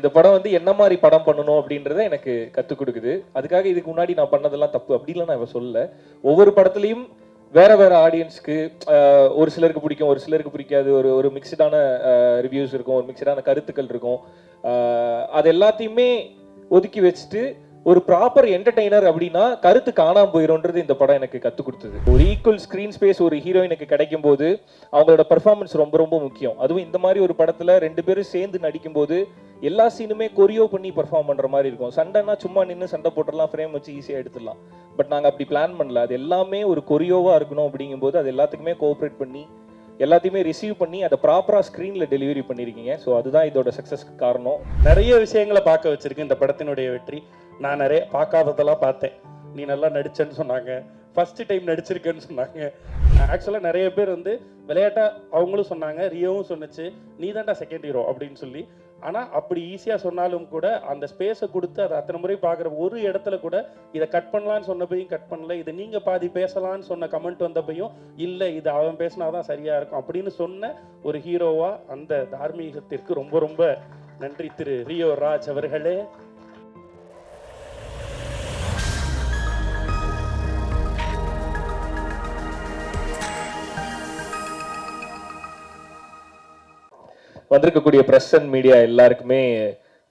இந்த படம் வந்து என்ன மாதிரி படம் பண்ணணும் அப்படின்றத எனக்கு கற்றுக் கொடுக்குது. அதுக்காக இதுக்கு முன்னாடி நான் பண்ணதெல்லாம் தப்பு. அப்படிலாம் நான் இப்போ சொல்லல. ஒவ்வொரு படத்துலையும் வேற வேற ஆடியன்ஸ்க்கு ஒரு சிலருக்கு பிடிக்கும் ஒரு சிலருக்கு பிடிக்காது. ஒரு ஒரு மிக்சடான ரிவ்யூஸ் இருக்கும் ஒரு மிக்சடான கருத்துக்கள் இருக்கும். அது எல்லாத்தையுமே ஒதுக்கி வச்சுட்டு ஒரு ப்ராப்பர் என்டர்டெய்னர் அப்படின்னா கருத்து காணாம போயிரும்ன்றது இந்த படம் எனக்கு கற்றுக் கொடுத்தது. ஒரு ஈக்குவல் ஸ்க்ரீன் ஸ்பேஸ் ஒரு ஹீரோயினுக்கு கிடைக்கும் போது அவங்களோட பர்ஃபார்மன்ஸ் ரொம்ப ரொம்ப முக்கியம். அதுவும் இந்த மாதிரி ஒரு படத்தில் ரெண்டு பேரும் சேர்ந்து நடிக்கும்போது எல்லா சீனுமே கொரியோ பண்ணி பெர்ஃபார்ம் பண்ணுற மாதிரி இருக்கும். சண்டைனா சும்மா நின்று சண்டை போட்டுடலாம் ஃப்ரேம் வச்சு ஈஸியாக எடுத்துடலாம். பட் நாங்கள் அப்படி பிளான் பண்ணல. அது எல்லாமே ஒரு கொரியோவாக இருக்கணும் அப்படிங்கும்போது அது எல்லாத்துக்குமே கோஆப்ரேட் பண்ணி எல்லாத்தையுமே ரிசீவ் பண்ணி அதை ப்ராப்பராக ஸ்க்ரீனில் டெலிவரி பண்ணியிருக்கீங்க ஸோ அதுதான் இதோட சக்ஸஸ்க்கு காரணம். நிறைய விஷயங்களை பார்க்க வச்சுருக்கு இந்த படத்தினுடைய வெற்றி. நான் நிறைய பார்க்காததெல்லாம் பார்த்தேன். நீ நல்லா நடிச்சேன்னு சொன்னாங்க. ஃபஸ்ட்டு டைம் நடிச்சிருக்கேன்னு சொன்னாங்க. ஆக்சுவலாக நிறைய பேர் வந்து விளையாட்டாக அவங்களும் சொன்னாங்க. ரியோவும் சொன்னுச்சு. நீ தான்டா செகண்ட் ஹீரோ அப்படின்னு சொல்லி. ஆனால் அப்படி ஈஸியாக சொன்னாலும் கூட அந்த ஸ்பேஸை கொடுத்து அதை அத்தனை முறை பார்க்குற ஒரு இடத்துல கூட இதை கட் பண்ணலான்னு சொன்னப்பையும் கட் பண்ணல. இதை நீங்கள் பாதி பேசலான்னு சொன்ன கமெண்ட் வந்தப்பையும் இல்லை இது அவன் பேசினாதான் சரியாக இருக்கும். அப்படின்னு சொன்ன ஒரு ஹீரோவாக அந்த தார்மீகத்திற்கு ரொம்ப ரொம்ப நன்றி திரு ரியோ ராஜ் அவர்களே. வந்திருக்கக்கூடிய ப்ரெஸ் அண்ட் மீடியா எல்லாருக்குமே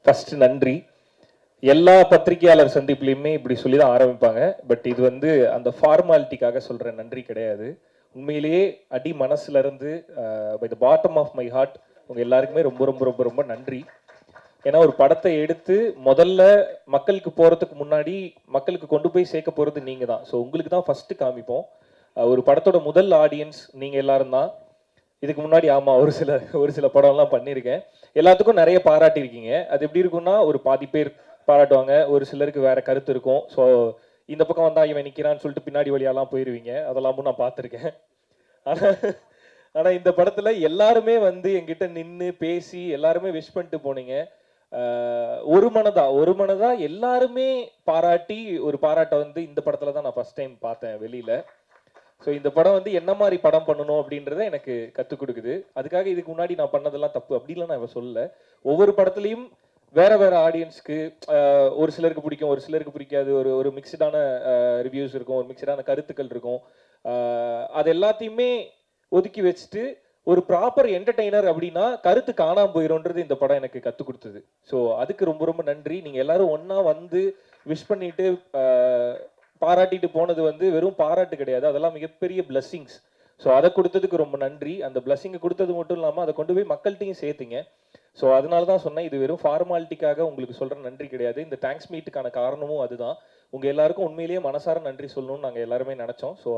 ஃபர்ஸ்ட் நன்றி. எல்லா பத்திரிகையாளர் சந்திப்புலையுமே இப்படி சொல்லி தான் ஆரம்பிப்பாங்க. பட் இது வந்து அந்த ஃபார்மாலிட்டிக்காக சொல்கிற நன்றி கிடையாது. உண்மையிலேயே அடி மனசுலேருந்து by the bottom of my heart உங்கள் எல்லாருக்குமே ரொம்ப ரொம்ப ரொம்ப ரொம்ப நன்றி. ஏன்னா ஒரு படத்தை எடுத்து முதல்ல மக்களுக்கு போகிறதுக்கு முன்னாடி மக்களுக்கு கொண்டு போய் சேர்க்க போகிறது நீங்கள் தான் ஸோ உங்களுக்கு தான் ஃபஸ்ட்டு காமிப்போம் ஒரு படத்தோட முதல் ஆடியன்ஸ் நீங்கள் எல்லாரும் தான். இதுக்கு முன்னாடி ஆமாம் ஒரு சில ஒரு சில படம்லாம் பண்ணியிருக்கேன். எல்லாத்துக்கும் நிறைய பாராட்டியிருக்கீங்க. அது எப்படி இருக்கும்னா ஒரு பாதி பேர் பாராட்டுவாங்க ஒரு சிலருக்கு வேற கருத்து இருக்கும். ஸோ இந்த பக்கம் வந்தால் இவன் நிற்கிறான்னு சொல்லிட்டு பின்னாடி வழியாலாம் போயிருவீங்க. அதெல்லாமும் நான் பார்த்துருக்கேன். ஆனால் ஆனால் இந்த படத்தில் எல்லாருமே வந்து என்கிட்ட நின்று பேசி எல்லாருமே விஷ் பண்ணிட்டு போனீங்க. ஒரு மனதா ஒரு மனதா எல்லாருமே பாராட்டி ஒரு பாராட்டை வந்து இந்த படத்தில் தான் நான் ஃபர்ஸ்ட் டைம் பார்த்தேன் வெளியில். ஸோ இந்த படம் வந்து என்ன மாதிரி படம் பண்ணணும் அப்படின்றத எனக்கு கற்றுக் கொடுக்குது. அதுக்காக இதுக்கு முன்னாடி நான் பண்ணதெல்லாம் தப்பு. அப்படிலாம் நான் இப்ப சொல்லல. ஒவ்வொரு படத்துலையும் வேற வேற ஆடியன்ஸ்க்கு ஒரு சிலருக்கு பிடிக்கும் ஒரு சிலருக்கு பிடிக்காது. ஒரு ஒரு மிக்சடான ரிவ்யூஸ் இருக்கும் ஒரு மிக்சடான கருத்துக்கள் இருக்கும். அது எல்லாத்தையுமே ஒதுக்கி வச்சுட்டு ஒரு ப்ராப்பர் என்டர்டெய்னர் அப்படின்னா கருத்து காணாம போயிடும்ன்றது இந்த படம் எனக்கு கற்றுக் கொடுத்தது. ஸோ அதுக்கு ரொம்ப ரொம்ப நன்றி. நீங்கள் எல்லாரும் ஒன்றா வந்து விஷ் பண்ணிட்டு பாராட்டிட்டு போனது வந்து வெறும் பாராட்டு கிடையாது. அதெல்லாம் மிகப்பெரிய பிளஸ்ஸிங்ஸ் ஸோ அதை கொடுத்ததுக்கு ரொம்ப நன்றி. அந்த பிளஸ்ஸிங்கை கொடுத்தது மட்டும் இல்லாமல் அதை கொண்டு போய் மக்கள்கிட்டையும் சேர்த்துங்க. ஸோ அதனால தான் சொன்னேன் இது வெறும் ஃபார்மாலிட்டிக்காக உங்களுக்கு சொல்கிற நன்றி கிடையாது. இந்த தேங்க்ஸ் மீட்டுக்கான காரணமும் அதுதான். உங்கள் எல்லாருக்கும் உண்மையிலேயே மனசார நன்றி சொல்லணும்னு நாங்கள் எல்லாருமே நினச்சோம். ஸோ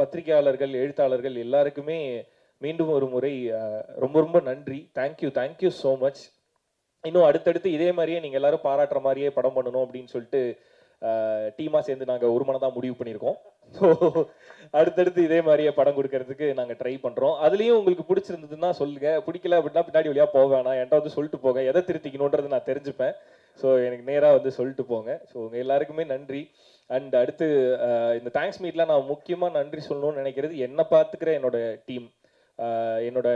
பத்திரிகையாளர்கள் எழுத்தாளர்கள் எல்லாருக்குமே மீண்டும் ஒரு முறை ரொம்ப ரொம்ப நன்றி. தேங்க்யூ தேங்க்யூ ஸோ மச் இன்னும் அடுத்தடுத்து இதே மாதிரியே நீங்கள் எல்லாரும் பாராட்டுற மாதிரியே படம் பண்ணணும் அப்படின்னு சொல்லிட்டு டீமாக சேர்ந்து நாங்கள் ஒரு மனதாக முடிவு பண்ணியிருக்கோம். ஸோ அடுத்தடுத்து இதே மாதிரியே படம் கொடுக்கறதுக்கு நாங்கள் ட்ரை பண்ணுறோம் அதுலேயும் உங்களுக்கு பிடிச்சிருந்ததுன்னா சொல்லுங்க. பிடிக்கல அப்படின்னா பின்னாடி வழியாக போக வேணாம். என்கிட்ட வந்து சொல்லிட்டு போங்க. எதை திருத்திக்கணுன்றது நான் தெரிஞ்சுப்பேன். ஸோ எனக்கு நேராக வந்து சொல்லிட்டு போங்க. ஸோ உங்கள் எல்லாருக்குமே நன்றி. அண்ட் அடுத்து இந்த தேங்க்ஸ் மீட்லாம் நான் முக்கியமாக நன்றி சொல்லணும்னு நினைக்கிறது என்னை பார்த்துக்கிற என்னோட டீம் என்னோட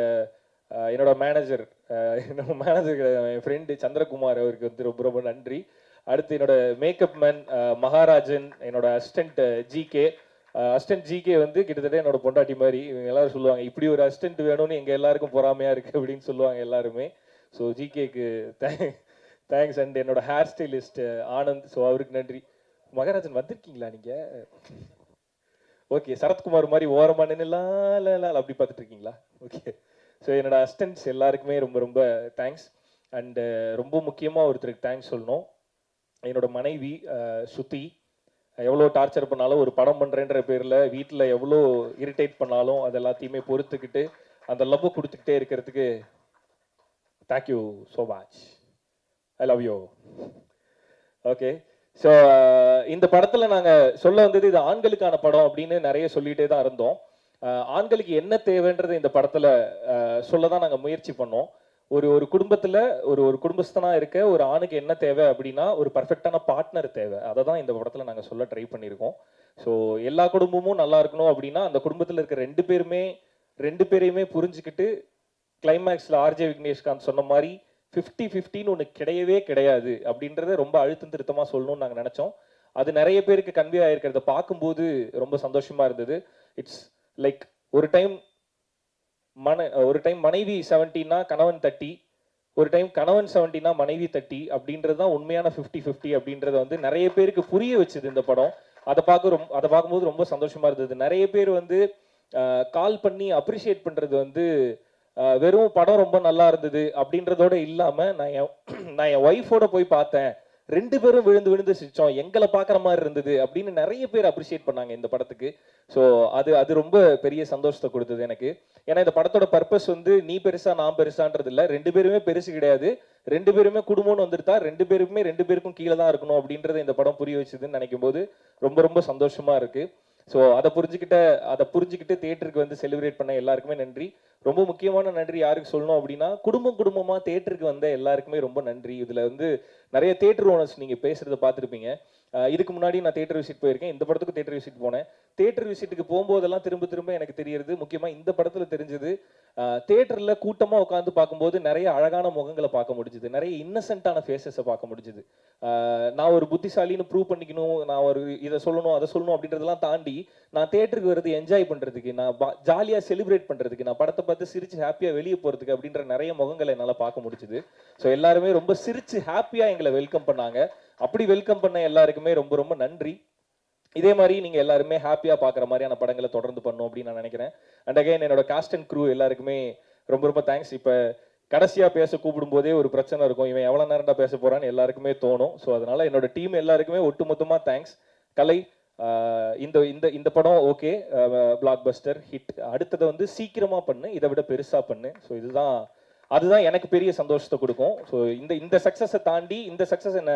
என்னோட மேனேஜர் என்னோட மேனேஜர் என் ஃப்ரெண்டு சந்திரகுமார் அவருக்கு வந்து ரொம்ப ரொம்ப நன்றி. அடுத்து என்னோட மேக்கப் மேன் மகாராஜன் என்னோட அசிஸ்டன்ட் ஜிகே அசிஸ்டன்ட் ஜிகே வந்து கிட்டத்தட்ட என்னோட பொண்டாட்டி மாதிரி. இவங்க எல்லாரும் சொல்லுவாங்க இப்படி ஒரு அசிஸ்டன்ட் வேணும்னு எங்கள் எல்லாருக்கும் பொறாமையாக இருக்குது அப்படின்னு சொல்லுவாங்க எல்லாருமே. ஸோ ஜிகேக்கு தேங்க்ஸ் அண்ட் என்னோட ஹேர் ஸ்டைலிஸ்ட் ஆனந்த். ஸோ அவருக்கு நன்றி. மகாராஜன் வந்திருக்கீங்களா நீங்கள் ஓகே சரத்குமார் மாதிரி ஓரமாக நின்னுலாம் அப்படி பார்த்துட்டு இருக்கீங்களா? ஓகே ஸோ என்னோட அசிஸ்டன்ட்ஸ் எல்லாருக்குமே ரொம்ப ரொம்ப தேங்க்ஸ் அண்டு ரொம்ப முக்கியமாக ஒருத்தருக்கு தேங்க்ஸ் சொல்லணும். என்னோட மனைவி சுத்தி எவ்வளோ டார்ச்சர் பண்ணாலும் ஒரு படம் பண்ணுறேன்ற பேரில் வீட்டில் எவ்வளோ இரிட்டேட் பண்ணாலும் அது எல்லாத்தையுமே பொறுத்துக்கிட்டு அந்த லவ் கொடுத்துக்கிட்டே இருக்கிறதுக்கு thank you so much I love you okay so இந்த படத்தில் நாங்கள் சொல்ல வந்தது இது ஆண்களுக்கான படம் அப்படின்னு நிறைய சொல்லிகிட்டே தான் இருந்தோம். ஆண்களுக்கு என்ன தேவைன்றது இந்த படத்தில் சொல்ல தான் நாங்கள் முயற்சி பண்ணோம். ஒரு ஒரு குடும்பத்தில் ஒரு ஒரு குடும்பஸ்தனாக இருக்க ஒரு ஆணுக்கு என்ன தேவை அப்படின்னா ஒரு பர்ஃபெக்டான பார்ட்னர் தேவை. அதை தான் இந்த படத்தில் நாங்கள் சொல்ல ட்ரை பண்ணியிருக்கோம் ஸோ எல்லா குடும்பமும் நல்லா இருக்கணும் அப்படின்னா அந்த குடும்பத்தில் இருக்க ரெண்டு பேருமே ரெண்டு பேரையுமே புரிஞ்சுக்கிட்டு கிளைமேக்ஸில் ஆர்ஜே விக்னேஷ்காந்த் சொன்ன மாதிரி ஃபிஃப்டி ஃபிஃப்டின்னு ஒன்று கிடையவே கிடையாது அப்படின்றத ரொம்ப அழுத்தம் திருத்தமாக சொல்லணும்னு நாங்கள் நினச்சோம். அது நிறைய பேருக்கு கன்வே ஆகிருக்கிறத பார்க்கும்போது ரொம்ப சந்தோஷமாக இருந்தது. இட்ஸ் லைக் ஒரு டைம் மன ஒரு டைம் மனைவி செவன்ட்டினா கணவன் தட்டி ஒரு டைம் கணவன் செவன்ட்டினா மனைவி தட்டி அப்படின்றது தான் உண்மையான ஃபிஃப்டி ஃபிஃப்டி அப்படின்றத வந்து நிறைய பேருக்கு புரிய வச்சுது இந்த படம். அதை பார்க்க ரொம்ப அதை பார்க்கும்போது ரொம்ப சந்தோஷமா இருந்தது. நிறைய பேர் வந்து கால் பண்ணி அப்ரிஷியேட் பண்ணுறது வந்து வெறும் படம் ரொம்ப நல்லா இருந்தது அப்படின்றதோட இல்லாமல் நான் என் நான் என் ஒய்ஃபோட போய் பார்த்தேன். ரெண்டு பேரும் விழுந்து விழுந்து சிரிச்சோம். எங்களை பார்க்குற மாதிரி இருந்தது அப்படின்னு நிறைய பேர் அப்ரிஷியேட் பண்ணாங்க இந்த படத்துக்கு. ஸோ அது அது ரொம்ப பெரிய சந்தோஷத்தை கொடுத்தது எனக்கு. ஏன்னா இந்த படத்தோட பர்பஸ் வந்து நீ பெருசா நான் பெருசான்றது இல்லை. ரெண்டு பேருமே பெருசு கிடையாது. ரெண்டு பேருமே குடும்பம்னு வந்துருத்தா ரெண்டு பேருக்குமே ரெண்டு பேருக்கும் கீழே தான் இருக்கணும் அப்படின்றத இந்த படம் புரிய வச்சுதுன்னு நினைக்கும் போது ரொம்ப ரொம்ப சந்தோஷமா இருக்கு. ஸோ அதை புரிஞ்சுக்கிட்ட அதை புரிஞ்சுக்கிட்டு தேட்டருக்கு வந்து செலிப்ரேட் பண்ண எல்லாருக்குமே நன்றி. ரொம்ப முக்கியமான நன்றி யாருக்கு சொல்லணும் அப்படின்னா குடும்பம் குடும்பமாக தேட்டருக்கு வந்த எல்லாருக்குமே ரொம்ப நன்றி. இதில் வந்து நிறைய தேட்டர் ஓனர்ஸ் நீங்கள் பேசுகிறத பார்த்துருப்பீங்க. இதுக்கு முன்னாடி நான் தேட்டர் விசிட் போயிருக்கேன். இந்த படத்துக்கு தேட்டர் விசிட் போனேன். தேட்டர் விசிட்டுக்கு போகும்போதெல்லாம் திரும்ப திரும்ப எனக்கு தெரியறது முக்கியமாக இந்த படத்தில் தெரிஞ்சது தேட்டரில் கூட்டமாக உட்காந்து பார்க்கும்போது நிறைய அழகான முகங்களை பார்க்க முடிஞ்சுது. நிறைய இன்னசென்ட்டான ஃபேஸஸை பார்க்க முடிஞ்சுது. நான் ஒரு புத்திசாலின்னு ப்ரூவ் பண்ணிக்கணும் நான் ஒரு இதை சொல்லணும் அதை சொல்லணும் அப்படின்றதெல்லாம் தாண்டி நான் தேட்டருக்கு வருது என்ஜாய் பண்ணுறதுக்கு நான் ஜாலியாக செலிப்ரேட் பண்ணுறதுக்கு நான் படத்தை பார்த்து சிரிச்சு ஹாப்பியா வெளியே போறதுக்கு அப்படின்ற நிறைய முகங்களை என்னால் பார்க்க முடிச்சுது ஸோ எல்லாருமே ரொம்ப சிரிச்சு ஹாப்பியா எங்களை வெல்கம் பண்ணாங்க. அப்படி வெல்கம் பண்ண எல்லாருக்குமே ரொம்ப ரொம்ப நன்றி. இதே மாதிரி நீங்க எல்லாருமே ஹாப்பியா பாக்குற மாதிரியான படங்களை தொடர்ந்து பண்ணும் அப்படின்னு நான் நினைக்கிறேன். அண்ட் அகைன் என்னோட காஸ்ட் அண்ட் க்ரூ எல்லாருக்குமே ரொம்ப ரொம்ப தேங்க்ஸ் இப்ப கடைசியா பேச கூப்பிடும் போதே ஒரு பிரச்சனை இருக்கும். இவன் எவ்வளவு நேரம்டா பேச போகிறான்னு எல்லாருக்குமே தோணும். ஸோ அதனால என்னோட டீம் எல்லாருக்குமே ஒட்டுமொத்தமா தேங்க்ஸ் கலை இந்த இந்த இந்த படம் ஓகே. பிளாக் பஸ்டர் ஹிட் அடுத்ததை வந்து சீக்கிரமா பண்ணு இதை விட பெருசா பண்ணு. ஸோ இதுதான் அதுதான் எனக்கு பெரிய சந்தோஷத்தை கொடுக்கும். ஸோ இந்த இந்த சக்ஸஸை தாண்டி இந்த சக்ஸஸ் என்ன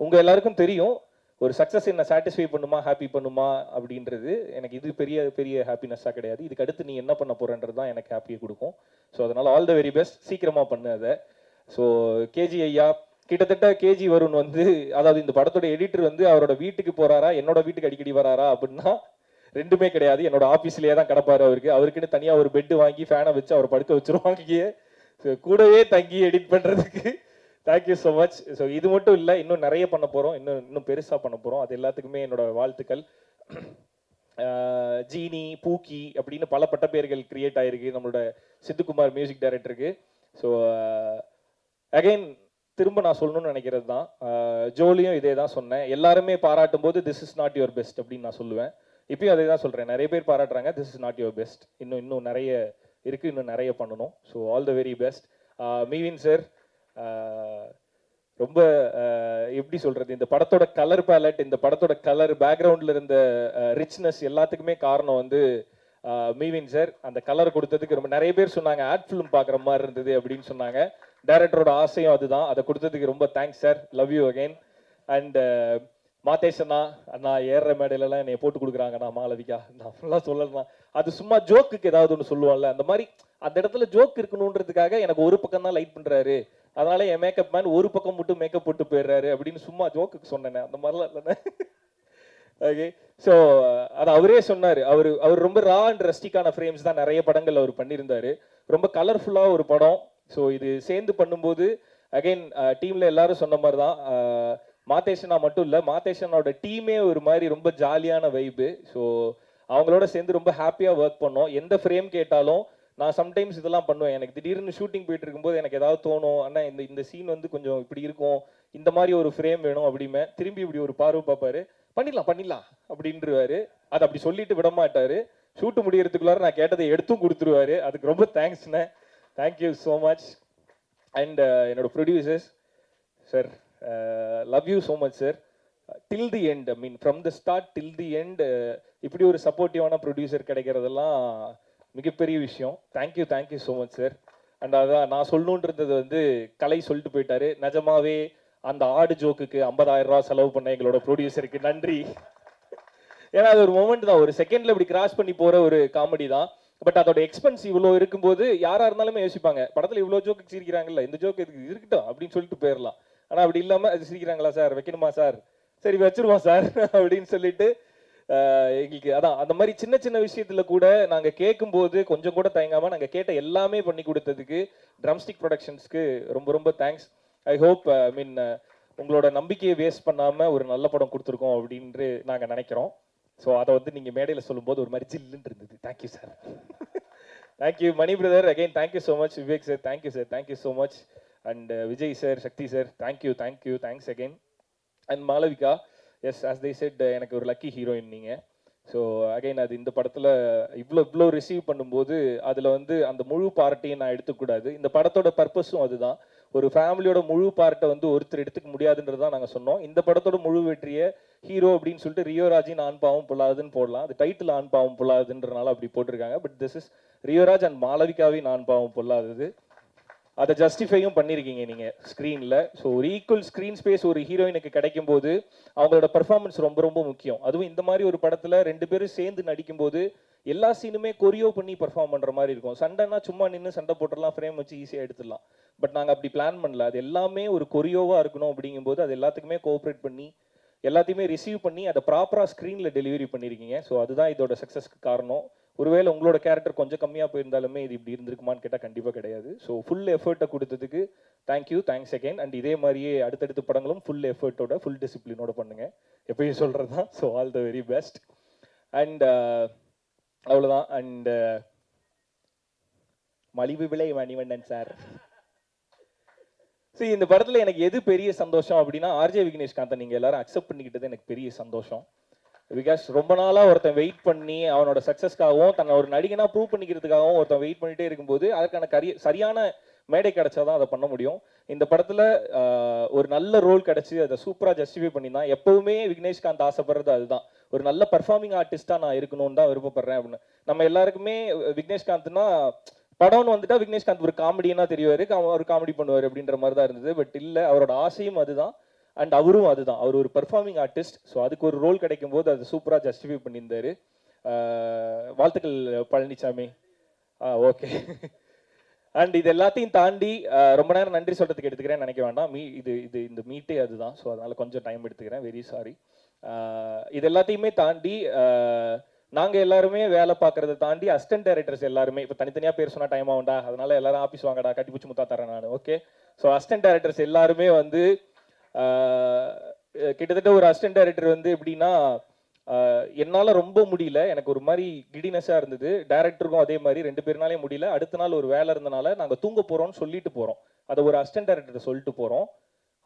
உங்க எல்லாருக்கும் தெரியும். ஒரு சக்ஸஸ் என்ன சாட்டிஸ்ஃபை பண்ணுமா ஹாப்பி பண்ணுமா அப்படின்றது எனக்கு இது பெரிய பெரிய ஹாப்பினஸ்ஸாக கிடையாது. இதுக்கு அடுத்து நீ என்ன பண்ண போறன்றது தான் எனக்கு ஹாப்பியை கொடுக்கும். ஸோ அதனால ஆல் த வெரி பெஸ்ட் சீக்கிரமா பண்ணு அதை. ஸோ கேஜி ஐயா கிட்டத்தட்ட கேஜி வருண் வந்து அதாவது இந்த படத்தோட எடிட்டர் வந்து அவரோட வீட்டுக்கு போறாரா என்னோட வீட்டுக்கு அடிக்கடி வராரா அப்படின்னா ரெண்டுமே கிடையாது. என்னோட ஆஃபீஸ்லயே தான் கிடப்பாரு அவருக்கு. அவருக்குன்னு தனியா ஒரு பெட் வாங்கி ஃபேனை வச்சு அவர் படுக்க வச்சிருவாங்க. கூடவே தங்கி எடிட் பண்றதுக்கு. தேங்க்யூ ஸோ மச் ஸோ இது மட்டும் இல்லை இன்னும் நிறைய பண்ண போறோம். இன்னும் இன்னும் பெருசா பண்ண போறோம். அது எல்லாத்துக்குமே என்னோட வாழ்த்துக்கள். ஜீனி பூக்கி அப்படின்னு பல பட்டப்பெயர்கள் கிரியேட் ஆயிருக்கு. நம்மளோட சித்துக்குமார் மியூசிக் டைரக்டருக்கு ஸோ அகைன் திரும்ப நான் சொல்லணும்னு நினைக்கிறது தான் ஜோலியும் இதே தான் சொன்னேன். எல்லாருமே பாராட்டும் போது this is not your best அப்படின்னு நான் சொல்லுவேன். இப்பயும் அதே தான் சொல்கிறேன் நிறைய பேர் பாராட்டுறாங்க this is not your best இன்னும் இன்னும் நிறைய இருக்கு இன்னும் நிறைய பண்ணணும். So all the very best மீவின் sir ரொம்ப எப்படி சொல்கிறது இந்த படத்தோட கலர் பேலட் இந்த படத்தோட கலர் பேக்ரவுண்டில் இருந்த ரிச்னஸ் எல்லாத்துக்குமே காரணம் வந்து மீவின் சார். அந்த கலர் கொடுத்ததுக்கு ரொம்ப நிறைய பேர் சொன்னாங்க ஆட் ஃபிலிம் பார்க்குற மாதிரி இருந்தது அப்படின்னு சொன்னாங்க. டைரக்டரோட ஆசையும் அதுதான். அதை கொடுத்ததுக்கு ரொம்ப thanks sir love you again and Madhesh அண்ணா அண்ணா ஏற மேடையிலலாம் என்னை போட்டு கொடுக்குறாங்கண்ணா மாலவிகா. நான் ஃபுல்லாக சொல்லலாம் அது சும்மா ஜோக்குக்கு ஏதாவது ஒன்று சொல்லுவான்ல அந்த மாதிரி அந்த இடத்துல ஜோக் இருக்கணுன்றதுக்காக எனக்கு ஒரு பக்கம் தான் லைட் பண்ணுறாரு அதனால என் மேக்கப் மேன் ஒரு பக்கம் மட்டும் மேக்கப் போட்டு போயிடுறாரு அப்படின்னு சும்மா ஜோக்குக்கு சொன்னேன். அந்த மாதிரிலாம் இல்லைண்ணே. ஓகே ஸோ அது அவரே சொன்னார். அவர் அவர் ரொம்ப ரா அண்ட் ரஸ்டிக்கான ஃப்ரேம்ஸ் தான் நிறைய படங்கள் அவர் பண்ணியிருந்தாரு. ரொம்ப கலர்ஃபுல்லாக ஒரு படம். ஸோ இது சேர்ந்து பண்ணும்போது அகைன் டீமில் uh, எல்லாரும் சொன்ன மாதிரி தான் uh, மாதேஷனா மட்டும் இல்லை மாத்தேஷனோட டீமே ஒரு மாதிரி ரொம்ப ஜாலியான வைப்பு ஸோ அவங்களோட சேர்ந்து ரொம்ப ஹாப்பியாக ஒர்க் பண்ணோம். எந்த ஃப்ரேம் கேட்டாலும் நான் சம்டைம்ஸ் இதெல்லாம் பண்ணுவேன். எனக்கு திடீர்னு ஷூட்டிங் போயிட்டு இருக்கும்போது எனக்கு ஏதாவது தோணும் அண்ணா இந்த இந்த சீன் வந்து கொஞ்சம் இப்படி இருக்கும். இந்த மாதிரி ஒரு ஃப்ரேம் வேணும் அப்படிமே திரும்பி இப்படி ஒரு பார்வை பார்ப்பாரு. பண்ணிடலாம் பண்ணிடலாம் அப்படின்றவாரு. அதை அப்படி சொல்லிட்டு விட மாட்டாரு ஷூட்டு முடியறதுக்குள்ளார நான் கேட்டதை எடுத்தும் கொடுத்துருவாரு. அதுக்கு ரொம்ப தேங்க்ஸ்ண்ணே thank you so much and என்னோட producers sir love you so much sir till the end I mean from the start till the end இப்படி ஒரு சப்போர்ட்டிவான ப்ரொடியூசர் கிடைக்கிறதெல்லாம் மிகப்பெரிய விஷயம். Thank you thank you so much sir and அதான் நான் சொல்லணுன்றது வந்து கலை சொல்லிட்டு போயிட்டாரு. நிஜமாவே அந்த ஆடு ஜோக்குக்கு ஐம்பதாயிரம் ரூபா செலவு பண்ண எங்களோட ப்ரொடியூசருக்கு நன்றி. ஏன்னா அது ஒரு மொமெண்ட் தான். ஒரு செகண்ட்ல இப்படி கிராஸ் பண்ணி போற ஒரு காமெடி தான். பட் அதோட எக்ஸ்பென்ஸ் இவ்வளோ இருக்கும்போது யாராக இருந்தாலுமே யோசிப்பாங்க படத்தில் இவ்வளோ ஜோக்கு சிரிக்கிறாங்கல்ல இந்த ஜோக்கு இதுக்கு இருக்கட்டும் அப்படின்னு சொல்லிட்டு போயிடலாம் ஆனால் அப்படி இல்லாமல் அது சிரிக்கிறாங்களா சார்? வைக்கணுமா சார்? சரி வச்சிருவோம் சார் அப்படின்னு சொல்லிட்டு எங்களுக்கு அதான் அந்த மாதிரி சின்ன சின்ன விஷயத்துல கூட நாங்கள் கேட்கும்போது கொஞ்சம் கூட தயங்காமல் நாங்கள் கேட்ட எல்லாமே பண்ணி கொடுத்ததுக்கு ட்ரம்ஸ்டிக் ப்ரொடக்ஷன்ஸ்க்கு ரொம்ப ரொம்ப தேங்க்ஸ் ஐ ஹோப் ஐ மீன் உங்களோட நம்பிக்கையை வேஸ்ட் பண்ணாமல் ஒரு நல்ல படம் கொடுத்துருக்கோம் அப்படின்ட்டு நாங்கள் நினைக்கிறோம். ஸோ அதை வந்து நீங்கள் மேடையில் சொல்லும்போது ஒரு மாதிரி ஜில்லுன்னு இருந்தது. Thank you sir thank you Mani brother again thank you so much Vivek sir thank you sir thank you so much and Vijay sir Sakthi sir thank you thank you thanks again and Malavika yes as they said எனக்கு ஒரு lucky heroine நீங்கள் so again அது இந்த படத்தில் இவ்வளோ இவ்வளோ receive பண்ணும்போது அதில் வந்து அந்த முழு பார்ட்டையும் நான் எடுத்துக்கூடாது இந்த படத்தோட பர்பஸும் அதுதான். ஒரு ஃபேமிலியோட முழு பார்ட்டை வந்து ஒருத்தர் எடுத்துக்க முடியாதுன்றது தான் நாங்கள் சொன்னோம். இந்த படத்தோட முழு வெற்றியை ஹீரோ அப்படின்னு சொல்லிட்டு ரியோராஜின் ஆண் பாவம் பொல்லாதுன்னு போடலாம். அது டைட்டில் ஆண் பாவம் பொல்லாதுன்றனால அப்படி போட்டிருக்காங்க. But this is Rioraj and மாளவிகாவின் ஆண் பாவம் பொல்லாதது அதை ஜஸ்டிஃபையும் பண்ணியிருக்கீங்க நீங்கள் ஸ்க்ரீனில் ஸோ ஒரு ஈக்குவல் ஸ்க்ரீன் ஸ்பேஸ் ஒரு ஹீரோயினுக்கு கிடைக்கும் போது அவங்களோட பர்ஃபார்மன்ஸ் ரொம்ப ரொம்ப முக்கியம். அதுவும் இந்த மாதிரி ஒரு படத்தில் ரெண்டு பேரும் சேர்ந்து நடிக்கும்போது எல்லா சீனுமே கொரியோ பண்ணி பெர்ஃபார்ம் பண்ணுற மாதிரி இருக்கும். சண்டைனா சும்மா நின்று சண்டை போட்டுடலாம் ஃப்ரேம் வச்சு ஈஸியாக எடுத்துடலாம். பட் நாங்கள் அப்படி பிளான் பண்ணல. அது எல்லாமே ஒரு கொரியோவாக இருக்கணும் அப்படிங்கும்போது அது எல்லாத்துக்குமே கோஆப்ரேட் பண்ணி எல்லாத்தையுமே ரிசீவ் பண்ணி அதை ப்ராப்பராக ஸ்க்ரீனில் டெலிவரி பண்ணியிருக்கீங்க ஸோ அதுதான் இதோட சக்ஸஸ்க்கு காரணம். ஒருவேளை உங்களோட கேரக்டர் கொஞ்சம் கம்மியாக போயிருந்தாலுமே இது இப்படி இருந்திருக்குமான்னு கேட்டால் கண்டிப்பாக கிடையாது. ஸோ ஃபுல் எஃபர்ட்டை கொடுத்ததுக்கு தேங்க்யூ தேங்க்ஸ் அகைன் அண்ட் இதே மாதிரியே அடுத்தடுத்த படங்களும் ஃபுல் எஃபர்ட்டோட ஃபுல் டிசிப்ளினோட பண்ணுங்க. எப்பயும் சொல்கிறது தான் so all the very best and uh, அவ்வளோதான் அண்ட் uh, மலிவு விலை மணிவண்ணன் சார் சரி இந்த படத்துல எனக்கு எது பெரிய சந்தோஷம் அப்படின்னா ஆர்ஜே விக்னேஷ்காந்தை நீங்கள் எல்லாரும் அக்செப்ட் பண்ணிக்கிட்டது எனக்கு பெரிய சந்தோஷம். பிகாஸ் ரொம்ப நாளாக ஒருத்தன் வெயிட் பண்ணி அவனோட சக்ஸஸ்க்காகவும் தன்னை ஒரு நடிகனாக ப்ரூவ் பண்ணிக்கிறதுக்காகவும் ஒருத்தன் வெயிட் பண்ணிட்டே இருக்கும்போது அதற்கான கரிய சரியான மேடை கிடைச்சா தான் அதை பண்ண முடியும். இந்த படத்தில் ஒரு நல்ல ரோல் கிடச்சி அதை சூப்பராக ஜஸ்டிஃபை பண்ணி தான் விக்னேஷ்காந்த் ஆசைப்படுறது அதுதான். ஒரு நல்ல பர்ஃபார்மிங் ஆர்டிஸ்ட்டாக நான் இருக்கணும்னு தான் விருப்பப்படுறேன் அப்படின்னு. நம்ம எல்லாருக்குமே விக்னேஷ்காந்த்னா படம்னு வந்துட்டா விக்னேஷ்காந்த் ஒரு காமெடியனா தெரிவாரு கா- ஒரு காமெடி பண்ணுவார் அப்படின்ற மாதிரி தான் இருந்தது. பட் இல்லை அவரோட ஆசையும் அதுதான். அண்ட் அவரும் அதுதான். அவர் ஒரு பர்ஃபார்மிங் ஆர்டிஸ்ட் ஸோ அதுக்கு ஒரு ரோல் கிடைக்கும் போது அது சூப்பராக ஜஸ்டிஃபை பண்ணியிருந்தாரு. வாழ்த்துக்கள் பழனிசாமி ஆ ஓகே அண்ட் இது எல்லாத்தையும் தாண்டி ரொம்ப நேரம் நன்றி சொல்கிறதுக்கு எடுத்துக்கிறேன் நினைக்க வேண்டாம். மீ இது இது இந்த மீட்டே அதுதான். ஸோ அதனால் கொஞ்சம் டைம் எடுத்துக்கிறேன். வெரி சாரி இது எல்லாத்தையுமே தாண்டி நாங்கள் எல்லாருமே வேலை பார்க்கறத தாண்டி அசிஸ்டன்ட் டைரக்டர்ஸ் எல்லாருமே இப்போ தனித்தனியாக பேர் சொன்னால் டைம் ஆகும்டா. அதனால எல்லாரும் ஆஃபீஸ் வாங்கடா கட்டி பிடிச்சி முத்தா தரேன் நான். ஓகே ஸோ அசிஸ்டன்ட் டைரக்டர்ஸ் எல்லாருமே வந்து கிட்டத்தட்ட ஒரு அசிஸ்டன்ட் டைரக்டர் வந்து எப்படின்னா என்னால் ரொம்ப முடியல. எனக்கு ஒரு மாதிரி கிடினஸாக இருந்தது. டைரக்டருக்கும் அதே மாதிரி. ரெண்டு பேர்னாலே முடியல. அடுத்த நாள் ஒரு வேலை இருந்தனால நாங்கள் தூங்க போகிறோம்னு சொல்லிட்டு போகிறோம் அதை ஒரு அசிஸ்டன்ட் டைரக்டர் சொல்லிட்டு போகிறோம்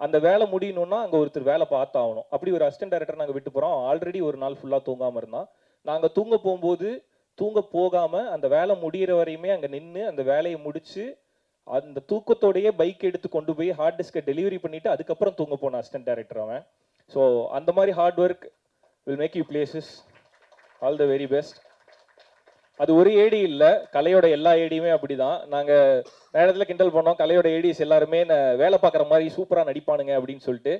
அந்த வேலை முடியணும்னா அங்கே ஒருத்தர் வேலை பார்த்தாகணும். அப்படி ஒரு அசிஸ்டன்ட் டைரக்டர் நாங்கள் விட்டு போகிறோம் ஆல்ரெடி ஒரு நாள் ஃபுல்லாக தூங்காமல் இருந்தான். நாங்கள் தூங்க போகும்போது தூங்க போகாமல் அந்த வேலை முடியிற வரையுமே அங்கே நின்று அந்த வேலையை முடித்து அந்த தூக்கத்தோடையே பைக் எடுத்து கொண்டு போய் ஹார்ட் டிஸ்கை டெலிவரி பண்ணிட்டு அதுக்கப்புறம் தூங்க போன அசிஸ்டன்ட் டேரக்டர் அவன். ஸோ அந்த மாதிரி hard work will make you places all the very best அது ஒரு ஏடி இல்லை கலையோட எல்லா ஏடியுமே அப்படிதான். நாங்கள் நேரத்தில் கிண்டல் பண்ணோம் கலையோட ஏடிஸ் எல்லாருமே வேலை பார்க்குற மாதிரி சூப்பராக நடிப்பானுங்க அப்படின்னு சொல்லிட்டு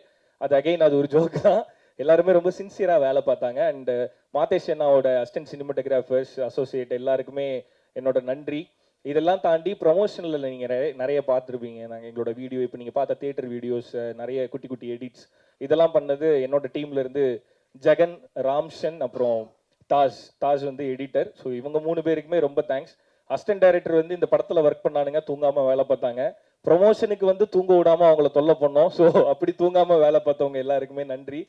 அது அகைன் அது ஒரு ஜோக் தான். எல்லாருமே ரொம்ப சின்சியராக வேலை பார்த்தாங்க. அண்ட் மாதேஷ் அண்ணாவோட அசிஸ்டன்ட் சினிமாட்டோகிராஃபர்ஸ் அசோசியேட் எல்லாருக்குமே என்னோட நன்றி. இதெல்லாம் தாண்டி ப்ரொமோஷனில் நீங்கள் நிறைய நிறைய பார்த்துருப்பீங்க. நாங்கள் எங்களோட வீடியோ இப்போ நீங்கள் பார்த்த தேட்டர் வீடியோஸ் நிறைய குட்டி குட்டி எடிட்ஸ் இதெல்லாம் பண்ணது என்னோட டீம்ல இருந்து ஜெகன் ராம்ஷன் அப்புறம் தாஜ் தாஜ் வந்து எடிட்டர் ஸோ இவங்க மூணு பேருக்குமே ரொம்ப தேங்க்ஸ் அசிஸ்டன்ட் டைரக்டர் வந்து இந்த படத்தில் ஒர்க் பண்ணானுங்க. தூங்காமல் வேலை பார்த்தாங்க. ப்ரொமோஷனுக்கு வந்து தூங்க விடாமல் அவங்கள தொல்லை பண்ணோம். ஸோ அப்படி தூங்காமல் வேலை பார்த்தவங்க எல்லாருக்குமே நன்றி.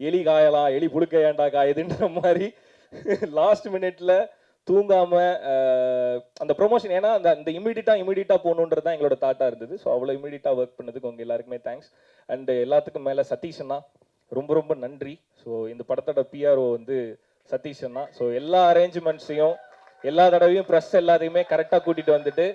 எலி காயலாம் எலி புழுக்க ஏன்டா காயுதுன்ற மாதிரி லாஸ்ட் மினிட்ல தூங்காம அந்த ப்ரொமோஷன் ஏன்னா அந்த அந்த இமீடியட்டா இமீடியட்டா போகணுன்றது தான் எங்களோட தாட்டா இருந்தது. ஸோ அவ்வளோ இமீடியட்டா ஒர்க் பண்ணதுக்கு உங்க எல்லாருக்குமே தேங்க்ஸ் அண்ட் எல்லாத்துக்கும் மேல சதீஷ் அண்ணா ரொம்ப ரொம்ப நன்றி. ஸோ இந்த படத்தோட பிஆர்ஓ வந்து சதீஷ் அண்ணா. ஸோ எல்லா அரேஞ்ச்மெண்ட்ஸையும் எல்லா தடவையும் ப்ரெஸ் எல்லாத்தையுமே கரெக்டாக கூட்டிட்டு வந்துட்டு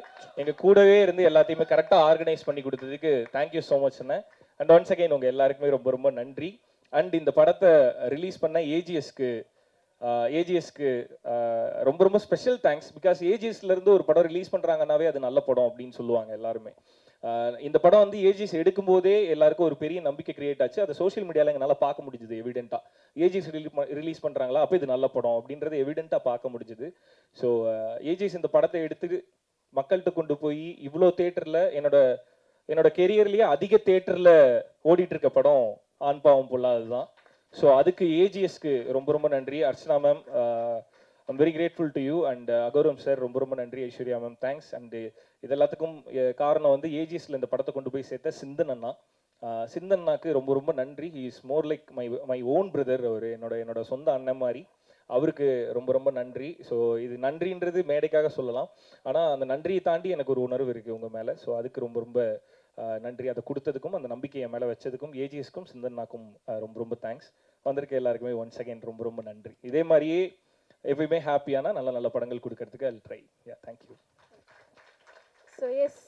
எங்க கூடவே இருந்து எல்லாத்தையுமே கரெக்டாக ஆர்கனைஸ் பண்ணி கொடுத்ததுக்கு தேங்க்யூ ஸோ மச் அண்ணன் அண்ட் ஒன்ஸ் அகைன் உங்க எல்லாருக்குமே ரொம்ப ரொம்ப நன்றி. அண்ட் இந்த படத்தை ரிலீஸ் பண்ண ஏஜிஎஸ்க்கு ஏஜிஎஸ்க்கு ரொம்ப ரொம்ப ஸ்பெஷல் தேங்க்ஸ் பிகாஸ் ஏஜிஎஸ்லேருந்து ஒரு படம் ரிலீஸ் பண்ணுறாங்கனாவே அது நல்ல படம் அப்படின்னு சொல்லுவாங்க எல்லாருமே. இந்த படம் வந்து ஏஜிஎஸ் எடுக்கும்போதே எல்லாருக்கும் ஒரு பெரிய நம்பிக்கை கிரியேட் ஆச்சு. அதை சோஷியல் மீடியாவில் எங்களால் பார்க்க முடிஞ்சுது எவிடென்ட்டாக ஏஜிஎஸ் ரிலீஸ் பண்ணுறாங்களா அப்போ இது நல்ல படம் அப்படின்றது எவிடென்ட்டாக பார்க்க முடிஞ்சது. ஸோ ஏஜிஎஸ் இந்த படத்தை எடுத்து மக்கள்கிட்ட கொண்டு போய் இவ்வளோ தேட்டரில் என்னோட என்னோட கெரியர்லேயே அதிக தேட்டரில் ஓடிட்டு இருக்க படம் ஆண் பாவம் பொல்லாதது தான் ஸோ அதுக்கு ஏஜிஎஸ்க்கு ரொம்ப ரொம்ப நன்றி. Archana ma'am I'm very grateful to you and அகௌரவம் sir ரொம்ப ரொம்ப நன்றி Aishwarya ma'am thanks and uh, இது எல்லாத்துக்கும் uh, காரணம் வந்து ஏஜிஎஸ்ல இந்த படத்தை கொண்டு போய் சேர்த்த சிந்தன் அண்ணா. அஹ், சிந்தன் அண்ணாக்கு ரொம்ப ரொம்ப நன்றி. He is more like my my own brother அவர் என்னோட என்னோட சொந்த அண்ணன் மாதிரி. அவருக்கு ரொம்ப ரொம்ப நன்றி. ஸோ இது நன்றின்றது மேடைக்காக சொல்லலாம். ஆனால் அந்த நன்றியை தாண்டி எனக்கு ஒரு உணர்வு இருக்குது உங்கள் மேலே. ஸோ அதுக்கு ரொம்ப ரொம்ப நன்றி. அதை கொடுத்ததுக்கும் அந்த நம்பிக்கையை மேலே வச்சதுக்கும் ஏஜிஎஸ்க்கும் சிந்தன்னாக்கும் ரொம்ப ரொம்ப தேங்க்ஸ் வந்திருக்க எல்லாருக்குமே ஒன் செகண்ட் ரொம்ப ரொம்ப நன்றி. இதே மாதிரியே எப்பயுமே ஹாப்பியான நல்ல நல்ல படங்கள் கொடுக்கறதுக்கு அல் try yeah thank you so yes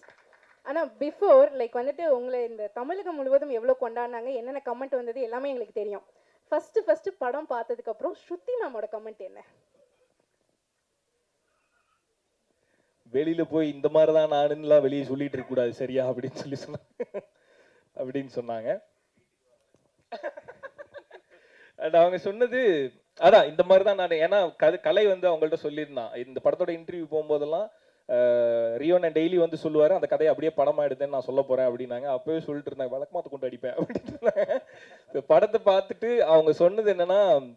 ஆனால் பிஃபோர் லைக் வந்துட்டு உங்களை இந்த தமிழகம் முழுவதும் எவ்வளோ கொண்டாடினாங்க என்னென்ன கமெண்ட் வந்தது எல்லாமே எங்களுக்கு தெரியும். ஃபஸ்ட்டு ஃபஸ்ட்டு படம் பார்த்ததுக்கப்புறம் ஸ்ருதி மேமோட கமெண்ட் என்ன? வெளியில போய் இந்த மாதிரி தான் நானுலாம் வெளியே சொல்லிட்டு இருக்க கூடாது சரியா? அப்படின்னு சொல்லி சொன்னாங்க. அப்படின்னு சொன்னாங்க. And அவங்க சொன்னது அதான் இந்த மாதிரி தான் நான் ஏன்னா கதை- கலை வந்து அவங்கள்ட்ட சொல்லியிருந்தான். இந்த படத்தோட இன்டர்வியூ போகும்போதெல்லாம் ரியோனை டெய்லி வந்து சொல்லுவாரு அந்த கதையை அப்படியே படமா எடுத்தேன்னு நான் சொல்ல போறேன் அப்படின்னாங்க. அப்பவே சொல்லிட்டு இருந்தாங்க வழக்கமாக கொண்டு அடிப்பேன் அப்படின்னு படத்தை பார்த்துட்டு அவங்க சொன்னது என்னன்னா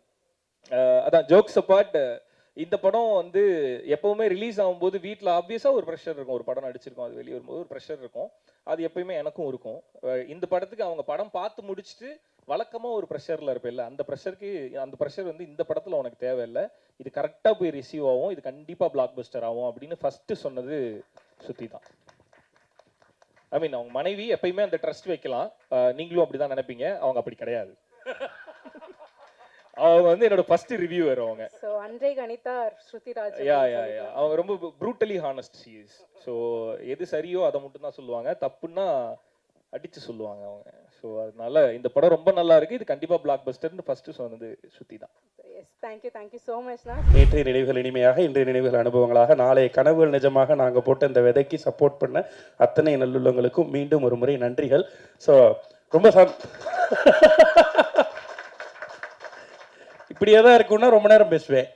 அதான் ஜோக்ஸ் அப்பார்ட் இந்த படம் வந்து எப்பவுமே ரிலீஸ் ஆகும்போது வீட்டில் ஆப்வியஸாக ஒரு ப்ரெஷர் இருக்கும். ஒரு படம் நடிச்சிருக்கோம் அது வெளியே வரும்போது ஒரு ப்ரெஷர் இருக்கும். அது எப்பயுமே எனக்கும் இருக்கும். இந்த படத்துக்கு அவங்க படம் பார்த்து முடிச்சுட்டு வழக்கமாக ஒரு ப்ரெஷரில் இருப்பேன்ல அந்த ப்ரெஷருக்கு அந்த ப்ரெஷர் வந்து இந்த படத்தில் உனக்கு தேவையில்லை. இது கரெக்டாக போய் ரிசீவ் ஆகும். இது கண்டிப்பாக பிளாக் பஸ்டர் ஆகும் அப்படின்னு ஃபஸ்ட்டு சொன்னது சுற்றி தான். ஐ மீன் அவங்க மனைவி எப்பயுமே அந்த ட்ரஸ்ட் வைக்கலாம். நீங்களும் அப்படி தான் நினைப்பீங்க. அவங்க அப்படி கிடையாது. அவங்க வந்து என்னோட ஃபர்ஸ்ட் ரிவ்யூவர் அவங்க. ஸோ அன்றை கணிதா ஸ்ருதிராஜ் யா யா யா அவங்க ரொம்ப brutally honest she is so எது சரியோ அதை மட்டும் தான் சொல்லுவாங்க. தப்புன்னா அடிச்சு சொல்லுவாங்க அவங்க. ஸோ அதனால இந்த படம் ரொம்ப நல்லா இருக்கு. இது கண்டிப்பா பிளாக் பஸ்டர்னு ஃபர்ஸ்ட் சொன்னது சுத்தி தான். Yes thank you thank you so மச்ண்ணா நேற்றைய நினைவுகள் இனிமையாக இன்றைய நினைவுகள் அனுபவங்களாக நாளைய கனவுகள் நிஜமாக நாங்கள் போட்ட இந்த விதைக்கு சப்போர்ட் பண்ண அத்தனை நல்லுள்ளங்களுக்கும் மீண்டும் ஒரு முறை நன்றிகள். ஸோ ரொம்ப சந் இப்படியே தான் இருக்கும்னா ரொம்ப நேரம் பேசுவேன்.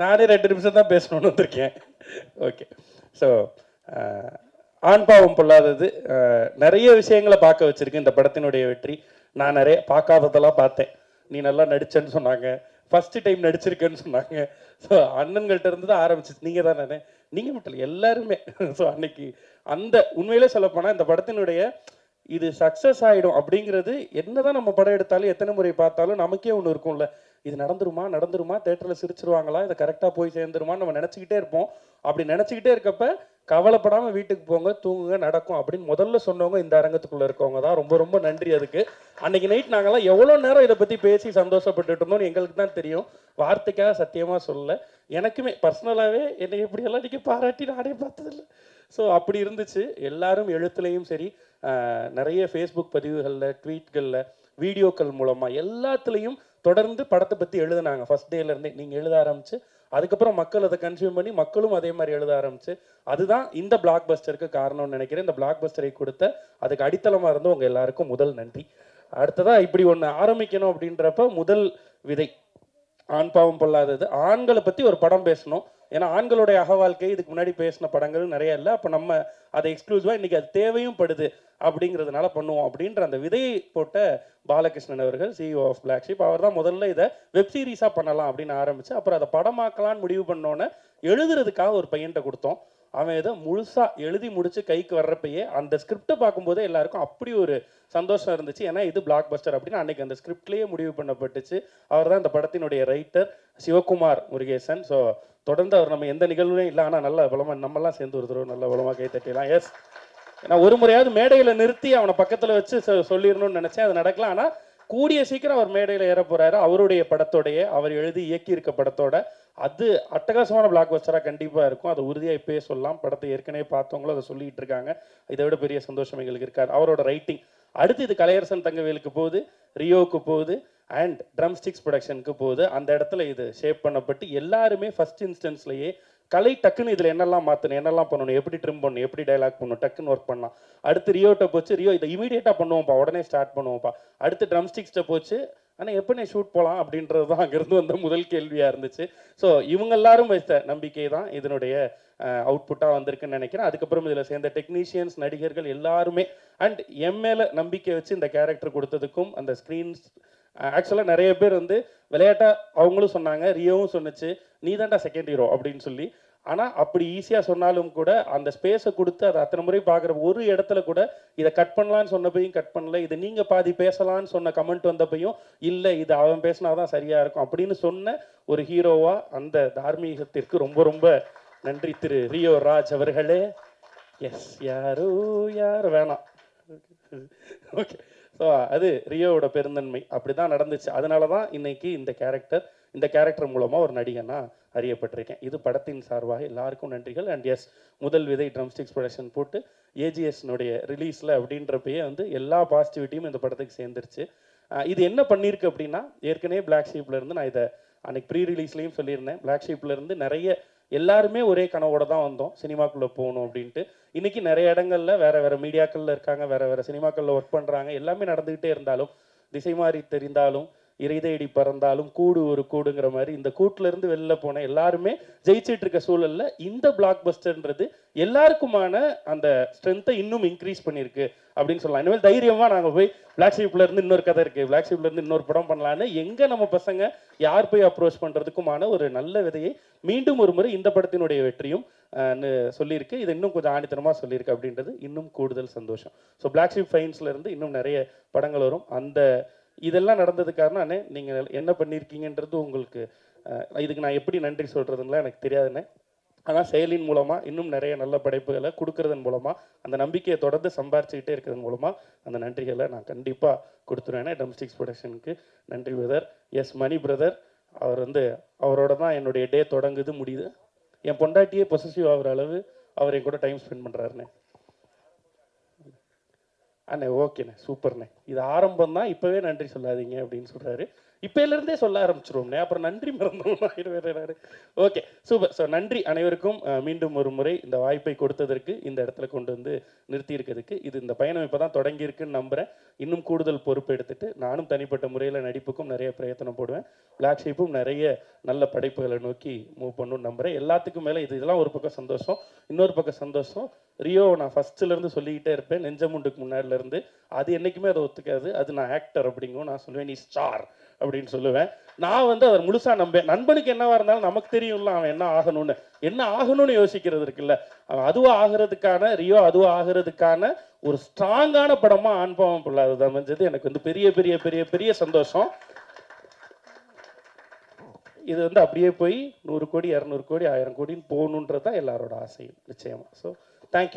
நானே ரெண்டு நிமிஷம் தான் பேசணும்னு வந்திருக்கேன். ஓகே ஸோ ஆண் பாவம் பொல்லாதது. நிறைய விஷயங்களை பார்க்க வச்சுருக்கு இந்த படத்தினுடைய வெற்றி. நான் நிறைய பார்க்காததெல்லாம் பார்த்தேன். நீ நல்லா நடிச்சேன்னு சொன்னாங்க. ஃபஸ்ட்டு டைம் நடிச்சிருக்கேன்னு சொன்னாங்க. ஸோ அண்ணன்கள்ட்ட இருந்து தான் ஆரம்பிச்சிச்சு நீங்கள் தான் நானே நீங்கள் மட்டும் இல்லை எல்லாருமே. ஸோ அன்னைக்கு அந்த உண்மையிலே சொல்லப்போனால் இந்த படத்தினுடைய இது சக்ஸஸ் ஆகிடும் அப்படிங்கிறது என்னதான் நம்ம படம் எடுத்தாலும் எத்தனை முறை பார்த்தாலும் நமக்கே ஒன்று இருக்கும்ல. இது நடந்துருமா நடந்துருமா தேட்டரில் சிரிச்சிருவாங்களா இதை கரெக்டாக போய் சேர்ந்துருமான்னு நம்ம நினச்சிக்கிட்டே இருப்போம். அப்படி நினச்சிக்கிட்டே இருக்கப்ப கவலைப்படாமல் வீட்டுக்கு போங்க தூங்குங்க நடக்கும் அப்படின்னு முதல்ல சொன்னவங்க இந்த அரங்கத்துக்குள்ளே இருக்கவங்க தான். ரொம்ப ரொம்ப நன்றி அதுக்கு. அன்னைக்கு நைட் நாங்கெல்லாம் எவ்வளோ நேரம் இதை பற்றி பேசி சந்தோஷப்பட்டுட்டு இருந்தோம்னு எங்களுக்கு தான் தெரியும். வார்த்தைக்காக சத்தியமாக சொல்லல. எனக்குமே பர்சனலாகவே என்னை எப்படியெல்லாம் நீங்கள் பாராட்டி நானே பார்த்ததில்ல. ஸோ அப்படி இருந்துச்சு. எல்லாரும் எழுத்துலையும் சரி நிறைய ஃபேஸ்புக் பதிவுகளில் ட்வீட்களில் வீடியோக்கள் மூலமாக எல்லாத்துலேயும் தொடர்ந்து படத்தை பற்றி எழுதுனாங்க. ஃபர்ஸ்ட் டேலேருந்தே நீங்கள் எழுத ஆரம்பிச்சு அதுக்கப்புறம் மக்கள் அதை கன்சியூம் பண்ணி மக்களும் அதே மாதிரி எழுத ஆரம்பிச்சு. அதுதான் இந்த பிளாக் பஸ்டருக்கு காரணம்னு நினைக்கிறேன். இந்த பிளாக் பஸ்டரை கொடுத்த அதுக்கு அடித்தளமாக இருந்து உங்கள் எல்லாருக்கும் முதல் நன்றி. அடுத்ததா இப்படி ஒன்று ஆரம்பிக்கணும் அப்படின்றப்ப முதல் விதை ஆண் பாவம் பொல்லாதது. ஆண்களை பற்றி ஒரு படம் பேசணும். ஏன்னா ஆண்களுடைய அகவாழ்க்கை இதுக்கு முன்னாடி பேசின படங்கள் நிறைய இல்லை. அப்போ நம்ம அதை எக்ஸ்க்ளூசிவாக இன்றைக்கி அது தேவையும் படுது அப்படிங்கிறதுனால பண்ணுவோம் அப்படின்ற அந்த விதையை போட்ட பாலகிருஷ்ணன் அவர்கள் சிஇஓ ஆஃப் பிளாக்ஷிப் அவர் தான் முதல்ல இதை வெப் சீரிஸாக பண்ணலாம் அப்படின்னு ஆரம்பித்து அப்புறம் அதை படமாக்கலான்னு முடிவு பண்ணோன்னே எழுதுறதுக்காக ஒரு பையன்கிட்ட கொடுத்தோம். அவன் இதை முழுசாக எழுதி முடித்து கைக்கு வர்றப்பயே அந்த ஸ்கிரிப்டை பார்க்கும்போதே எல்லாருக்கும் அப்படி ஒரு சந்தோஷம் இருந்துச்சு. ஏன்னா இது பிளாக் பஸ்டர் அப்படின்னு அன்றைக்கி அந்த ஸ்கிரிப்ட்லேயே முடிவு பண்ணப்பட்டுச்சு. அவர் தான் இந்த படத்தினுடைய ரைட்டர் சிவகுமார் முருகேசன். ஸோ தொடர்ந்து அவர் நம்ம எந்த நிகழ்வுலையும் இல்லை ஆனால் நல்ல பலமாக நம்மலாம் சேர்ந்து ஒரு தடவை நல்ல பலமாக கை தட்டிடலாம். எஸ் நான் ஒரு முறையாவது மேடையில் நிறுத்தி அவனை பக்கத்தில் வச்சு சொல்லிடணும்னு நினச்சேன். அது நடக்கலாம் ஆனால் கூடிய சீக்கிரம் அவர் மேடையில் ஏற போகிறாரு அவருடைய படத்தோடைய அவர் எழுதி இயக்கியிருக்க படத்தோட அது அட்டகாசமான பிளாக் பஸ்டராக கண்டிப்பாக இருக்கும். அதை உறுதியாக இப்போயே சொல்லலாம். படத்தை ஏற்கனவே பார்த்தவங்களும் அதை சொல்லிகிட்டு இருக்காங்க. இதை விட பெரிய சந்தோஷம் எங்களுக்கு இருக்காது. அவரோட ரைட்டிங் அடுத்து இது கலையரசன் தங்கவேலுக்கு போகுது ரியோவுக்கு போகுது அண்ட் ட்ரம்ஸ்டிக்ஸ் ப்ரொடக்ஷனுக்கு போகுது. அந்த இடத்துல இது ஷேப் பண்ணப்பட்டு எல்லாருமே ஃபர்ஸ்ட் இன்ஸ்டன்ஸ்லேயே கலை டக்குன்னு இதில் என்னெல்லாம் மாற்றணும் என்னெல்லாம் பண்ணணும் எப்படி ட்ரிம் பண்ணணும் எப்படி டைலாக் பண்ணணும் டக்குன்னு ஒர்க் பண்ணலாம். அடுத்து ரியோட்ட போச்சு. ரியோ இதை இமீடியட்டாக பண்ணுவோம்ப்பா. உடனே ஸ்டார்ட் பண்ணுவோம்ப்பா. அடுத்து ட்ரம்ஸ்டிக்ஸ்ட்ட போச்சு. ஆனால் எப்போ நான் ஷூட் போகலாம் அப்படின்றது தான் அங்கேருந்து வந்த முதல் கேள்வியாக இருந்துச்சு. ஸோ இவங்க எல்லாரும் வைத்த நம்பிக்கை தான் இதனுடைய அவுட்புட்டாக வந்திருக்குன்னு நினைக்கிறேன். அதுக்கப்புறம் இதில் சேர்ந்த டெக்னீஷியன்ஸ் நடிகர்கள் எல்லாருமே அண்ட் எம்ஏல மேலே நம்பிக்கை வச்சு இந்த கேரக்டர் கொடுத்ததுக்கும் அந்த ஸ்க்ரீன்ஸ் ஆக்சுவலாக நிறைய பேர் வந்து விளையாட்டாக அவங்களும் சொன்னாங்க ரியோவும் சொன்னுச்சு நீ தான்டா செகண்ட் ஹீரோ அப்படின்னு சொல்லி. ஆனால் அப்படி ஈஸியாக சொன்னாலும் கூட அந்த ஸ்பேஸை கொடுத்து அதை அத்தனை முறை பார்க்குற ஒரு இடத்துல கூட இதை கட் பண்ணலான்னு சொன்னப்பையும் கட் பண்ணல. இதை நீங்கள் பாதி பேசலான்னு சொன்ன கமெண்ட் வந்தப்பையும் இல்லை இது அவன் பேசினா தான் சரியாக இருக்கும் அப்படின்னு சொன்ன ஒரு ஹீரோவாக அந்த தார்மீகத்திற்கு ரொம்ப ரொம்ப நன்றி திரு ரியோ ராஜ் அவர்களே. எஸ் யாரோ யார்? வேணாம். ஓகே ஸோ அது ரியோவோட பெருந்தன்மை. அப்படி தான் நடந்துச்சு. அதனால தான் இன்னைக்கு இந்த கேரக்டர் இந்த கேரக்டர் மூலமாக ஒரு நடிகனா அறியப்பட்டிருக்கேன். இது படத்தின் சார்பாக எல்லாருக்கும் நன்றிகள். அண்ட் எஸ் முதல் விதை ட்ரம்ஸ்டிக்ஸ் ப்ரொடக்ஷன் போட்டு ஏஜிஎஸ்னுடைய ரிலீஸில் அப்படின்றப்பயே வந்து எல்லா பாசிட்டிவிட்டியும் இந்த படத்துக்கு சேர்ந்துருச்சு. இது என்ன பண்ணியிருக்கு அப்படின்னா ஏற்கனவே பிளாக் ஷீப்லேருந்து நான் இதை அன்னைக்கு ப்ரீ ரிலீஸ்லேயும் சொல்லியிருந்தேன் பிளாக் ஷீப்லேருந்து நிறைய எல்லாருமே ஒரே கனவோட தான் வந்தோம். சினிமாக்குள்ளே போகணும் அப்படின்ட்டு. இன்னைக்கு நிறைய இடங்களில் வேறு வேறு மீடியாக்களில் இருக்காங்க வேறு வேறு சினிமாக்களில் ஒர்க் பண்ணுறாங்க எல்லாமே நடந்துக்கிட்டே இருந்தாலும் திசை மாறி தெரிந்தாலும் இறை தேடி பறந்தாலும் கூடு ஒரு கூடுங்கிற மாதிரி இந்த கூட்டிலேருந்து வெளில போன எல்லாருமே ஜெயிச்சிட்டு இருக்க சூழல்ல இந்த பிளாக் பஸ்டர்ன்றது எல்லாருக்குமான அந்த ஸ்ட்ரென்த்தை இன்னும் இன்க்ரீஸ் பண்ணியிருக்கு அப்படின்னு சொல்லலாம். இனிமேல் தைரியமாக நாங்கள் போய் பிளாக் ஷீப்ல இருந்து இன்னொரு கதை இருக்குது பிளாக் ஷீப்ல இருந்து இன்னொரு படம் பண்ணலான்னு எங்கே நம்ம பசங்க யார் போய் அப்ரோச் பண்ணுறதுக்குமான ஒரு நல்ல விதையை மீண்டும் ஒரு முறை இந்த படத்தினுடைய வெற்றியும் சொல்லியிருக்கு. இது இன்னும் கொஞ்சம் ஆணித்தனமாக சொல்லியிருக்கு அப்படின்றது இன்னும் கூடுதல் சந்தோஷம். ஸோ பிளாக் ஷீப் ஃபைன்ஸ்லேருந்து இன்னும் நிறைய படங்கள் வரும். அந்த இதெல்லாம் நடந்தது காரணம் என்ன பண்ணியிருக்கீங்கன்றது உங்களுக்கு இதுக்கு நான் எப்படி நன்றி சொல்கிறதுங்களா எனக்கு தெரியாதுண்ணே ஆனால் செயலின் மூலமாக இன்னும் நிறைய நல்ல படைப்புகளை கொடுக்கறதன் மூலமாக அந்த நம்பிக்கையை தொடர்ந்து சம்பாரிச்சுக்கிட்டே இருக்கிறது மூலமாக அந்த நன்றிகளை நான் கண்டிப்பாக கொடுத்துருவேன். டம்ஸ்டிக்ஸ் ப்ரொடக்ஷனுக்கு நன்றி பிரதர் எஸ் மணி பிரதர் அவர் வந்து அவரோட தான் என்னுடைய டே தொடங்குது முடியுது. என் பொண்டாட்டியே பொசசிவ் ஆகிற அளவு அவர் என் கூட டைம் ஸ்பெண்ட் பண்ணுறாருண்ணே அண்ணே ஓகேண்ணே சூப்பர்ண்ணே. இது ஆரம்பம் தான் இப்போவே நன்றி சொல்லாதீங்க அப்படின்னு சொல்கிறாரு இப்போலேருந்தே சொல்ல ஆரம்பிச்சிருவோம்னே அப்புறம் நன்றி மறந்தோம். ஓகே சூப்பர் ஸோ நன்றி அனைவருக்கும் மீண்டும் ஒரு முறை இந்த வாய்ப்பை கொடுத்ததற்கு இந்த இடத்துல கொண்டு வந்து நிறுத்தி இருக்கிறதுக்கு இது இந்த பயணம் இப்போ தான் தொடங்கியிருக்குன்னு நம்புகிறேன் இன்னும் கூடுதல் பொறுப்பு எடுத்துட்டு நானும் தனிப்பட்ட முறையில் நடிப்புக்கும் நிறைய பிரயத்தனம் போடுவேன். பிளாக் ஷீப்பும் நிறைய நல்ல படைப்புகளை நோக்கி மூவ் பண்ணணும்னு நம்புகிறேன் எல்லாத்துக்கும் மேலே இது இதெல்லாம் ஒரு பக்கம் சந்தோஷம் இன்னொரு பக்கம் சந்தோஷம். ரியோ நான் ஃபஸ்ட்டுலேருந்து சொல்லிக்கிட்டே இருப்பேன். நெஞ்சமுண்டுக்கு முன்னாடிலேருந்து அது என்றைக்குமே அதை ஒத்துக்காது. அது நான் ஆக்டர் அப்படிங்கும் நான் சொல்லுவேன். நீ ஸ்டார் அப்படின்னு சொல்லுவேன். நான் வந்து அதை முழுசா நம்பேன். நண்பனுக்கு என்னவா இருந்தாலும் நமக்கு தெரியும்ல அவன் என்ன ஆகணும்னு. என்ன ஆகணும்னு யோசிக்கிறது இருக்குல்ல. அவன் அதுவா ஆகிறதுக்கான ரியோ அதுவா ஆகிறதுக்கான ஒரு ஸ்ட்ராங்கான படமா ஆண்பாவம் பிள்ளை அது அமைஞ்சது. எனக்கு வந்து பெரிய பெரிய பெரிய பெரிய சந்தோஷம். இது வந்து அப்படியே போய் நூறு கோடி இரநூறு கோடி ஆயிரம் கோடின்னு போகணுன்றது தான் எல்லாரோட ஆசையும் நிச்சயமா. So thank you